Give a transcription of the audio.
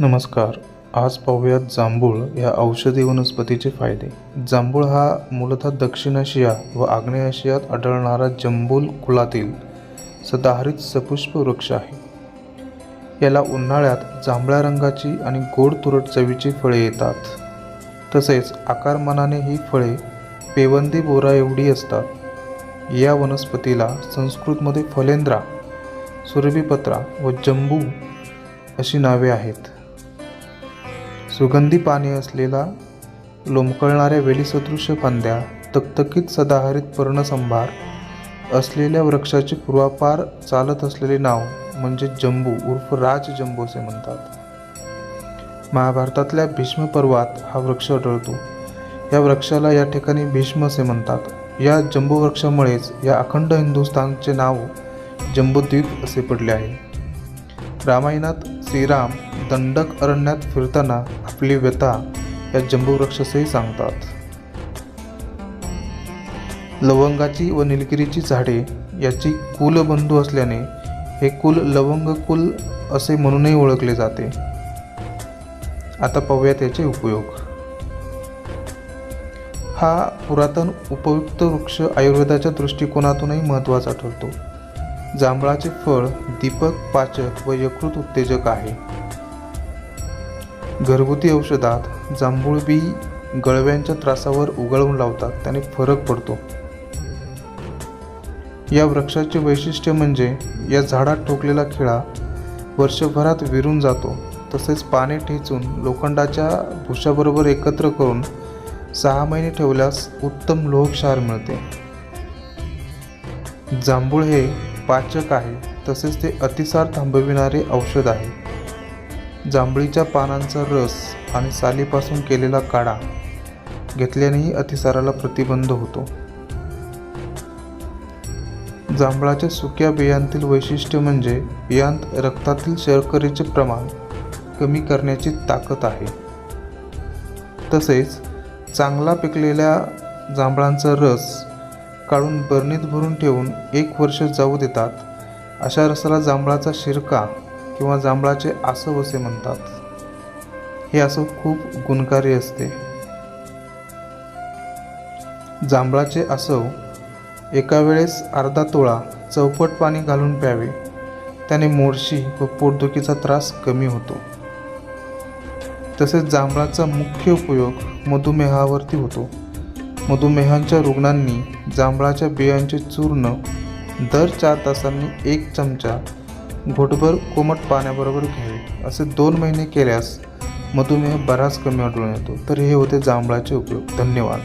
नमस्कार. आज पाहूयात जांभूळ या औषधी वनस्पतीचे फायदे. जांभूळ हा मूलतः दक्षिण आशिया व आग्नेय आशियात आढळणारा जंबूल कुलातील सदाहरित सपुष्प वृक्ष आहे. याला उन्हाळ्यात जांभळ्या रंगाची आणि गोड तुरट चवीची फळे येतात. तसेच आकारमानाने ही फळे पेवंदी बोरा एवढी असतात. या वनस्पतीला संस्कृतमध्ये फलेंद्रा सुरभिपत्रा व जंबू अशी नावे आहेत. सुगंधी पाने असलेला लोंबकळणाऱ्या वेलीसदृश्य फांद्या तकतकीत सदाहरित पर्णसंभार असलेल्या वृक्षाचे पूर्वापार चालत असलेले नाव म्हणजे जंबू उर्फ राज जंबू असे म्हणतात. महाभारतातल्या भीष्म पर्वात हा वृक्ष आढळतो. या वृक्षाला या ठिकाणी भीष्म असे म्हणतात. या जंबू वृक्षामुळेच या अखंड हिंदुस्थानचे नाव जंबूद्वीप असे पडले आहे. रामायणात श्रीराम दंडक अरण्यात फिरताना आपली व्यथा या जंबूवृक्षासही सांगतात. लवंगाची व निलगिरीची झाडे याची कुलबंधू असल्याने हे कुल लवंग कुल असे म्हणूनही ओळखले जाते. आता पाहूयात याचे उपयोग. हा पुरातन उपयुक्त वृक्ष आयुर्वेदाच्या दृष्टिकोनातूनही महत्त्वाचा ठरतो. जांभळाचे फळ दीपक पाचक व यकृत उत्तेजक आहे. घरगुती औषधात जांभूळ बी गळव्यांच्या त्रासावर उगळून लावतात त्याने फरक पडतो. या वृक्षाचे वैशिष्ट्य म्हणजे या झाडात ठोकलेला खिळा वर्षभरात विरून जातो तसेच पाने ठेचून लोखंडाच्या भुशाबरोबर एकत्र करून सहा महिने ठेवल्यास उत्तम लोहक्षार मिळते. जांभूळ हे पाचक आहे तसेच ते अतिसार थांबविणारे औषध आहे. जांभळीच्या पानांचा रस आणि सालीपासून केलेला काढा घेतल्यानेही अतिसाराला प्रतिबंध होतो. जांभळाच्या सुक्या बियांतील वैशिष्ट्य म्हणजे बियांत रक्तातील शर्करेचे प्रमाण कमी करण्याची ताकद आहे. तसेच चांगला पिकलेल्या जांभळांचा रस काढून बरणीत भरून ठेवून एक वर्ष जाऊ देतात अशा रसाला जांभळाचा शिरका किंवा जांभळाचे आसव असे म्हणतात. हे आसव खूप गुणकारी असते. जांभळाचे आसव एका वेळेस अर्धा तोळा चौपट पाणी घालून प्यावे. त्याने मोडशी व पोटदुखीचा त्रास कमी होतो. तसेच जांभळाचा मुख्य उपयोग मधुमेहावरती होतो. मधुमेहांच्या रुग्णांनी जांभळाच्या बियांचे चूर्ण दर चार तासांनी एक चमचा घोटभर कोमट पाण्याबरोबर घ्यावे. असे दोन महिने केल्यास मधुमेह बराच कमी आढळून येतो. तर हे होते जांभळाचे उपयोग. धन्यवाद.